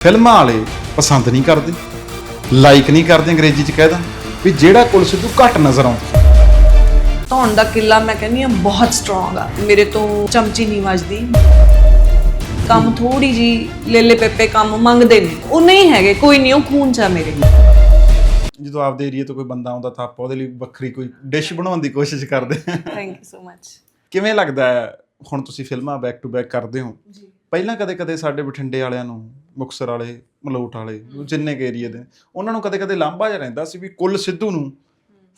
ਫਿਲਮਾਂ ਵਾਲੇ ਪਸੰਦ ਨਹੀਂ ਕਰਦੇ ਲਾਈਕ ਨਹੀਂ ਕਰਦੇ ਅੰਗਰੇਜ਼ੀ ਚ ਕਹਿਦਾ ਵੀ ਜਿਹੜਾ ਕੁਲ ਸਿੱਧੂ ਘੱਟ ਨਜ਼ਰ ਆਉਂਦਾ। ਧੌਣ ਦਾ ਕਿੱਲਾ ਮੈਂ ਕਹਿੰਦੀ ਆ ਬਹੁਤ ਸਟਰੋਂਗ ਆ ਮੇਰੇ ਤੋਂ ਚਮਚੀ ਨਹੀਂ ਵੱਜਦੀ। ਕੰਮ ਥੋੜੀ ਜੀ ਲੇਲੇ ਪੇਪੇ ਕੰਮ ਮੰਗਦੇ ਨੇ ਉਹ ਨਹੀਂ ਹੈਗੇ ਕੋਈ ਨਹੀਂ ਉਹ ਖੂਨ ਚ ਆ ਮੇਰੇ ਜਦੋਂ ਆਪਦੇ ਏਰੀਆ ਤੋਂ ਕੋਈ ਬੰਦਾ ਆਉਂਦਾ ਤਾਂ ਆਪਾਂ ਉਹਦੇ ਲਈ ਵੱਖਰੀ ਕੋਈ ਡਿਸ਼ ਬਣਾਉਣ ਦੀ ਕੋਸ਼ਿਸ਼ ਕਰਦੇ ਥੈਂਕ ਯੂ ਸੋ ਮਚ ਕਿਵੇਂ ਲੱਗਦਾ ਹੈ ਹੁਣ ਤੁਸੀਂ ਫਿਲਮਾਂ ਬੈਕ ਟੂ ਬੈਕ ਕਰਦੇ ਹੋ? ਜੀ। ਪਹਿਲਾਂ ਕਦੇ-ਕਦੇ ਸਾਡੇ ਬਠਿੰਡੇ ਵਾਲਿਆਂ ਨੂੰ ਮੁਕਸਰ ਵਾਲੇ ਮਲੋਟ ਵਾਲੇ ਜਿੰਨੇ ਕੇ ਏਰੀਆ ਦੇ ਉਹਨਾਂ ਨੂੰ ਕਦੇ-ਕਦੇ ਲਾਂਭਾ ਜਿਹਾ ਰਹਿੰਦਾ ਸੀ ਵੀ ਕੁੱਲ ਸਿੱਧੂ ਨੂੰ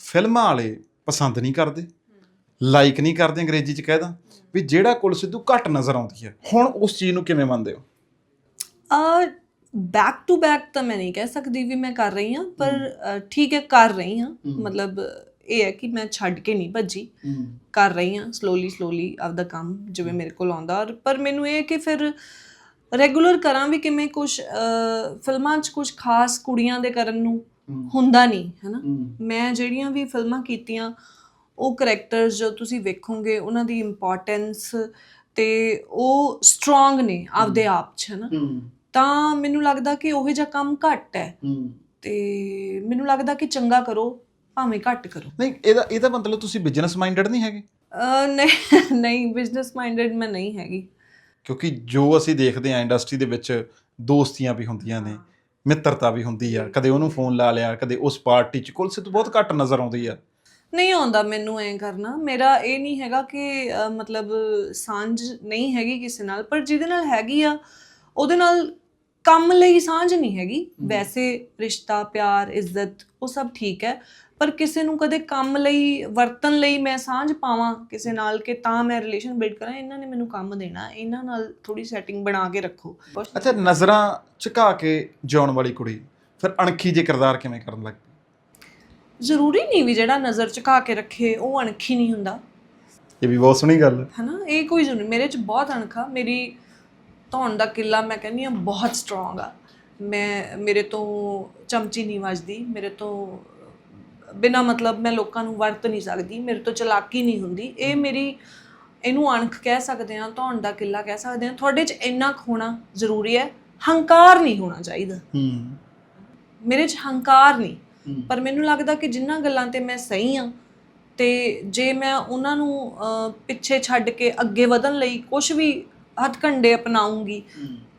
ਫਿਲਮਾਂ ਵਾਲੇ ਪਸੰਦ ਨਹੀਂ ਕਰਦੇ ਲਾਈਕ ਨਹੀਂ ਕਰਦੇ ਅੰਗਰੇਜ਼ੀ ਚ ਕਹਿਦਾ ਵੀ ਜਿਹੜਾ ਕੁੱਲ ਸਿੱਧੂ ਘੱਟ ਨਜ਼ਰ ਆਉਂਦੀ ਹੈ ਹੁਣ ਉਸ ਚੀਜ਼ ਨੂੰ ਕਿਵੇਂ ਮੰਨਦੇ ਹੋ? ਆ ਬੈਕ ਟੂ ਬੈਕ ਤਾਂ ਮੈਂ ਨਹੀਂ ਕਹਿ ਸਕਦੀ ਵੀ ਮੈਂ ਕਰ ਰਹੀ ਹਾਂ ਪਰ ਅ, ਠੀਕ ਹੈ ਕਰ ਰਹੀ ਹਾਂ ਮਤਲਬ ਇਹ ਹੈ ਕਿ ਮੈਂ ਛੱਡ ਕੇ ਨਹੀਂ ਭੱਜੀ ਕਰ ਰਹੀ ਹਾਂ ਸਲੋਲੀ ਸਲੋਲੀ ਆਪਦਾ ਕੰਮ ਜਿਵੇਂ ਮੇਰੇ ਕੋਲ ਆਉਂਦਾ ਔਰ ਪਰ ਮੈਨੂੰ ਇਹ ਹੈ ਕਿ ਫਿਰ ਰੈਗੂਲਰ ਕਰਾਂ ਵੀ ਕਿਵੇਂ ਕੁਝ ਫਿਲਮਾਂ 'ਚ ਕੁਝ ਖਾਸ ਕੁੜੀਆਂ ਦੇ ਕਰਨ ਨੂੰ ਹੁੰਦਾ ਨਹੀਂ ਹੈਨਾ? ਮੈਂ ਜਿਹੜੀਆਂ ਵੀ ਫਿਲਮਾਂ ਕੀਤੀਆਂ ਉਹ ਕੈਰੈਕਟਰਸ ਜੋ ਤੁਸੀਂ ਵੇਖੋਗੇ ਉਹਨਾਂ ਦੀ ਇੰਪੋਰਟੈਂਸ ਤੇ ਉਹ ਸਟਰੋਂਗ ਨੇ ਆਪਦੇ ਆਪ 'ਚ ਹੈਨਾ? ਤਾਂ ਮੈਨੂੰ ਲੱਗਦਾ ਕਿ ਉਹੋ ਜਿਹਾ ਕੰਮ ਘੱਟ ਹੈ। ਤੇ ਮੈਨੂੰ ਲੱਗਦਾ ਕਿ ਚੰਗਾ ਕਰੋ ਭਾਵੇਂ ਘੱਟ ਕਰੋ। ਨਹੀਂ ਇਹਦਾ ਇਹਦਾ ਮਤਲਬ ਤੁਸੀਂ ਬਿਜ਼ਨਸ ਮਾਈਂਡਡ ਨਹੀਂ ਹੈਗੇ? ਨਹੀਂ ਨਹੀਂ ਬਿਜ਼ਨਸ ਮਾਈਂਡਡ ਮੈਂ ਨਹੀਂ ਹੈਗੀ। ਕਿਉਂਕਿ ਜੋ ਅਸੀਂ ਦੇਖਦੇ ਆ ਇੰਡਸਟਰੀ ਦੇ ਵਿੱਚ ਦੋਸਤੀਆਂ ਵੀ ਹੁੰਦੀਆਂ ਨੇ ਮਿੱਤਰਤਾ ਵੀ ਹੁੰਦੀ ਆ ਕਦੇ ਉਹਨੂੰ ਫੋਨ ਲਾ ਲਿਆ ਕਦੇ ਉਸ ਪਾਰਟੀ 'ਚ ਕੁਲ ਸਿੱਧੂ ਬਹੁਤ ਘੱਟ ਨਜ਼ਰ ਆਉਂਦੀ ਆ। ਨਹੀਂ ਆਉਂਦਾ ਮੈਨੂੰ ਐਂ ਕਰਨਾ ਮੇਰਾ ਇਹ ਨਹੀਂ ਹੈਗਾ ਕਿ ਮਤਲਬ ਸਾਂਝ ਨਹੀਂ ਹੈਗੀ ਕਿਸੇ ਨਾਲ ਪਰ ਜਿਹਦੇ ਨਾਲ ਹੈਗੀ ਆ ਉਹਦੇ ਨਾਲ ਕੰਮ ਲਈ ਸਾਂਝ ਨਹੀਂ ਹੈਗੀ। ਵੈਸੇ ਰਿਸ਼ਤਾ ਪਿਆਰ ਇੱਜ਼ਤ ਉਹ ਸਭ ਠੀਕ ਹੈ। ਪਰ ਕਿਸੇ ਨੂੰ ਕਦੇ ਕੰਮ ਲਈ ਵਰਤਨ ਲਈ ਮੈਂ ਸਾਂਝ ਪਾਵਾਂ ਕਿਸੇ ਨਾਲ ਕਿ ਤਾਂ ਮੈਂ ਰਿਲੇਸ਼ਨ ਬਿਲਡ ਕਰਾਂ ਇਹਨਾਂ ਨੇ ਮੈਨੂੰ ਕੰਮ ਦੇਣਾ। ਇਹਨਾਂ ਨਾਲ ਥੋੜੀ ਸੈਟਿੰਗ ਬਣਾ ਕੇ ਰੱਖੋ। ਅੱਛਾ ਨਜ਼ਰਾਂ ਝੁਕਾ ਕੇ ਜਿਉਣ ਵਾਲੀ ਕੁੜੀ ਫਿਰ ਅਣਖੀ ਜੇ ਕਿਰਦਾਰ ਕਿਵੇਂ ਕਰਨ ਲੱਗ ਪਈ? ਜ਼ਰੂਰੀ ਨਹੀਂ ਵੀ ਜਿਹੜਾ ਨਜ਼ਰ ਝੁਕਾ ਕੇ ਰੱਖੇ ਉਹ ਅਣਖੀ ਨਹੀਂ ਹੁੰਦਾ। ਇਹ ਵੀ ਬਹੁਤ ਸੋਹਣੀ ਗੱਲ ਹੈ। ਹਨਾ ਇਹ ਕੋਈ ਜ਼ਰੂਰੀ ਮੇਰੇ ਚ ਬਹੁਤ ਅਣਖਾ ਮੇਰੀ ਧੌਣ ਦਾ ਕਿੱਲਾ ਮੈਂ ਕਹਿੰਦੀ ਆ ਬਹੁਤ ਸਟਰੋਂਗ ਆ। ਮੈਂ ਮੇਰੇ ਤੋਂ ਚਮਚੀ ਨਹੀਂ ਵੱਜਦੀ ਮੇਰੇ ਤੋਂ ਬਿਨਾ ਮਤਲਬ ਮੈਂ ਲੋਕਾਂ ਨੂੰ ਵਰਤ ਨਹੀਂ ਸਕਦੀ ਮੇਰੇ ਤੋਂ ਚਲਾਕੀ ਨਹੀਂ ਹੁੰਦੀ। ਇਹ ਮੇਰੀ ਇਹਨੂੰ ਅਣਖ ਕਹਿ ਸਕਦੇ ਆ ਧੌਣ ਦਾ ਕਿੱਲਾ ਕਹਿ ਸਕਦੇ ਆ ਤੁਹਾਡੇ ਚ ਇੰਨਾ ਹੋਣਾ ਜ਼ਰੂਰੀ ਹੈ ਹੰਕਾਰ ਨਹੀਂ ਹੋਣਾ ਚਾਹੀਦਾ। ਹੂੰ। ਮੇਰੇ ਚ ਹੰਕਾਰ ਨਹੀਂ। ਪਰ ਮੈਨੂੰ ਲੱਗਦਾ ਕਿ ਜਿੰਨਾਂ ਗੱਲਾਂ ਤੇ ਮੈਂ ਸਹੀ ਆ ਤੇ ਜੇ ਮੈਂ ਉਹਨਾਂ ਨੂੰ ਪਿੱਛੇ ਛੱਡ ਕੇ ਅੱਗੇ ਵਧਣ ਲਈ ਕੁਝ ਵੀ ਹੱਥਕੰਡੇ ਅਪਣਾਉਂਗੀ।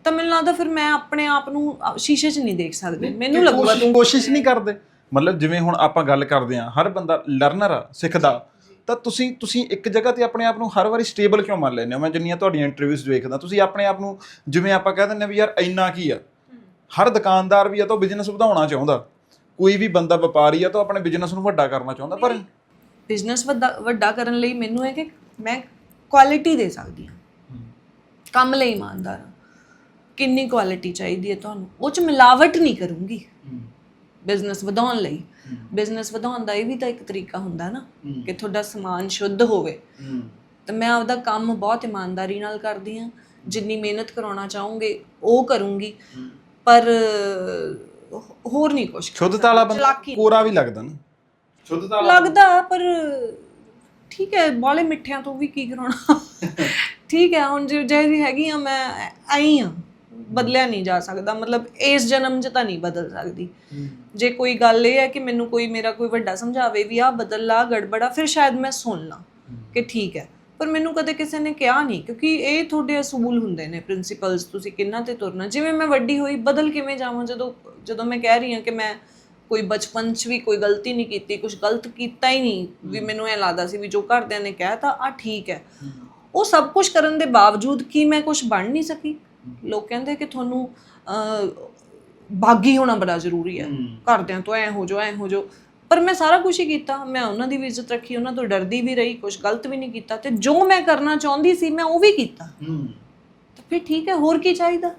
ਤਾਂ ਮੈਨੂੰ ਲੱਗਦਾ ਫਿਰ ਮੈਂ ਆਪਣੇ ਆਪ ਨੂੰ ਅ, ਸ਼ੀਸ਼ੇ 'ਚ ਨਹੀਂ ਦੇਖ ਸਕਦੀ। ਮੈਨੂੰ ਲੱਗੂਗਾ ਕੋਸ਼ਿਸ਼- ਕੋਸ਼ਿਸ਼ ਨਹੀਂ ਕਰਦੇ। ਮਤਲਬ ਜਿਵੇਂ ਹੁਣ ਆਪਾਂ ਗੱਲ ਕਰਦੇ ਆ ਹਰ ਬੰਦਾ ਲਰਨਰ ਆ ਸਿੱਖਦਾ। ਤਾਂ ਤੁਸੀਂ ਤੁਸੀਂ ਇੱਕ ਜਗ੍ਹਾ ਤੇ ਆਪਣੇ ਆਪ ਨੂੰ ਹਰ ਵਾਰੀ ਸਟੇਬਲ ਕਿਉਂ ਮੰਨ ਲੈਂਦੇ ਹੋ? ਮੈਂ ਜਿੰਨੀਆਂ ਤੁਹਾਡੀਆਂ ਇੰਟਰਵਿਊਜ਼ ਵੇਖਦਾ ਤੁਸੀਂ ਆਪਣੇ ਆਪ ਨੂੰ ਜਿਵੇਂ ਆਪਾਂ ਕਹਿ ਦਿੰਦੇ ਆ ਵੀ ਯਾਰ ਇੰਨਾ ਕੀ ਆ? ਹਰ ਦੁਕਾਨਦਾਰ ਵੀ ਆ ਤਾਂ ਬਿਜ਼ਨਸ ਵਧਾਉਣਾ ਚਾਹੁੰਦਾ। ਕੋਈ ਵੀ ਬੰਦਾ ਵਪਾਰੀ ਆ ਤਾਂ ਆਪਣੇ ਬਿਜ਼ਨਸ ਨੂੰ ਵੱਡਾ ਕਰਨਾ ਚਾਹੁੰਦਾ ਪਰ ਬਿਜ਼ਨਸ ਵੱਡਾ ਕਰਨ ਲਈ ਮੈਨੂੰ ਹੈ ਕਿ ਮੈਂ ਕੁਆਲਿਟੀ ਦੇ ਸਕਦੀ ਹਾਂ। ਕੰਮ ਲਈ ਇਮਾਨਦਾਰ ਹਾਂ। ਕਿੰਨੀ ਕੁਆਲਿਟੀ ਚਾਹੀਦੀ ਹੈ ਤੁਹਾਨੂੰ? ਉਹ ਚ ਮਿਲਾਵਟ ਨਹੀਂ ਕਰੂੰਗੀ। ਬਿਜ਼ਨਸ ਵਧਾਉਣ ਲਈ। ਬਿਜ਼ਨਸ ਵਧਾਉਣ ਦਾ ਇਹ ਵੀ ਤਾਂ ਇੱਕ ਤਰੀਕਾ ਹੁੰਦਾ ਨਾ ਕਿ ਤੁਹਾਡਾ ਸਮਾਨ ਸ਼ੁੱਧ ਹੋਵੇ। ਤੇ ਮੈਂ ਆਪਦਾ ਕੰਮ ਬਹੁਤ ਇਮਾਨਦਾਰੀ ਨਾਲ ਕਰਦੀ ਹਾਂ। ਜਿੰਨੀ ਮਿਹਨਤ ਕਰਾਉਣਾ ਚਾਹੂੰਗੇ ਉਹ ਕਰੂੰਗੀ। ਪਰ ਹੋਰ ਨਹੀਂ ਕੁਝ ਸ਼ੁੱਧਤਾ ਵਾਲਾ ਬੰਦਾ। ਕੋਰਾ ਵੀ ਲੱਗਦਾ ਨਾ। ਸ਼ੁੱਧਤਾ ਲੱਗਦਾ ਪਰ ਠੀਕ ਹੈ ਬਾਲੇ ਮਿੱਠਿਆਂ ਤੋਂ ਵੀ ਕੀ ਕਰਾਉਣਾ? ਠੀਕ ਹੈ ਹੁਣ ਜੇ ਜਿਹੀ ਹੈਗੀ ਆ ਮੈਂ ਆਈ ਆ ਬਦਲਿਆ ਨਹੀਂ ਜਾ ਸਕਦਾ। ਮਤਲਬ ਇਸ ਜਨਮ 'ਚ ਤਾਂ ਨਹੀਂ ਬਦਲ ਸਕਦੀ। ਜੇ ਕੋਈ ਗੱਲ ਇਹ ਹੈ ਕਿ ਮੈਨੂੰ ਕੋਈ ਮੇਰਾ ਕੋਈ ਵੱਡਾ ਸਮਝਾਵੇ ਵੀ ਆ ਬਦਲ ਲਾ ਗੜਬੜਾ ਫਿਰ ਸ਼ਾਇਦ ਮੈਂ ਸੁਣ ਲਾਂ ਕਿ ਠੀਕ ਹੈ। ਪਰ ਮੈਨੂੰ ਕਦੇ ਕਿਸੇ ਨੇ ਕਿਹਾ ਨਹੀਂ ਕਿਉਂਕਿ ਇਹ ਤੁਹਾਡੇ ਅਸੂਲ ਹੁੰਦੇ ਨੇ ਪ੍ਰਿੰਸੀਪਲਸ ਤੁਸੀਂ ਕਿੰਨਾ ਤੇ ਤੁਰਨਾ। ਜਿਵੇਂ ਮੈਂ ਵੱਡੀ ਹੋਈ ਬਦਲ ਕਿਵੇਂ ਜਾਵਾਂ? ਜਦੋਂ ਜਦੋਂ ਮੈਂ ਕਹਿ ਰਹੀ ਹਾਂ ਕਿ ਮੈਂ ਕੋਈ ਬਚਪਨ 'ਚ ਵੀ ਕੋਈ ਗਲਤੀ ਨਹੀਂ ਕੀਤੀ ਕੁਝ ਗਲਤ ਕੀਤਾ ਹੀ ਨਹੀਂ ਵੀ ਮੈਨੂੰ ਇਹ ਲੱਗਦਾ ਸੀ ਵੀ ਜੋ ਘਰਦਿਆਂ ਨੇ ਕਹਿਤਾ ਆ ਠੀਕ ਹੈ। ਉਹ ਸਭ ਕੁਝ ਕਰਨ ਦੇ ਬਾਵਜੂਦ ਕੀ ਮੈਂ ਕੁਝ ਬਣ ਨਹੀਂ ਸਕੀ? ਲੋਕ ਕਹਿੰਦੇ ਕਿ ਤੁਹਾਨੂੰ ਬਾਗੀ ਹੋਣਾ ਬੜਾ ਜ਼ਰੂਰੀ ਹੈ। ਘਰਦਿਆਂ ਤੋਂ ਐ ਹੋ ਜਾਓ ਐ ਹੋ ਜਾਓ। ਪਰ ਮੈਂ ਸਾਰਾ ਕੁਝ ਹੀ ਕੀਤਾ। ਮੈਂ ਉਹਨਾਂ ਦੀ ਵੀ ਇੱਜ਼ਤ ਰੱਖੀ ਉਹਨਾਂ ਤੋਂ ਡਰਦੀ ਵੀ ਰਹੀ ਕੁਝ ਗਲਤ ਵੀ ਨਹੀਂ ਕੀਤਾ ਤੇ ਜੋ ਮੈਂ ਕਰਨਾ ਚਾਹੁੰਦੀ ਸੀ ਮੈਂ ਉਹ ਵੀ ਕੀਤਾ। ਤਾਂ ਫਿਰ ਠੀਕ ਹੈ ਹੋਰ ਕੀ ਚਾਹੀਦਾ?